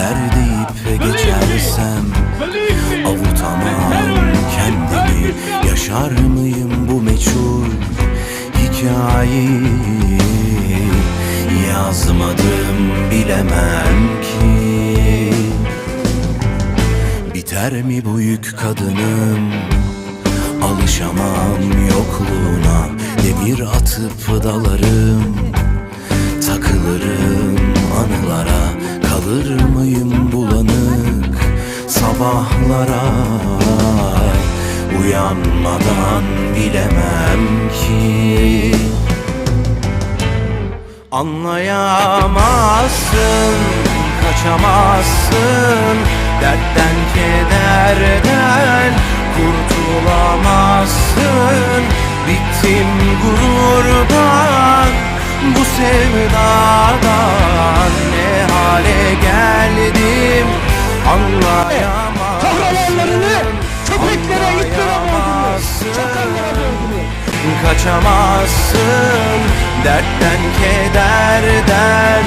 kader deyip geçersem Avutamam kendimi. Yaşar mıyım bu meçhul hikayeyi? Yazmadım bilemem ki. Biter mi bu yük kadınım? Alışamam yokluğuna. Demir atıp dalarım. Takılırım anılara. Kalır Sabahlara Uyanmadan bilemem ki. Anlayamazsın, kaçamazsın Dertten kederden kurtulamazsın. Bittim gururdan, bu sevdadan Ne hale geldim? Anlayamazsın Kahramanlarını köpeklere. Çakallara böldürüyor. Kaçamazsın dertten kederden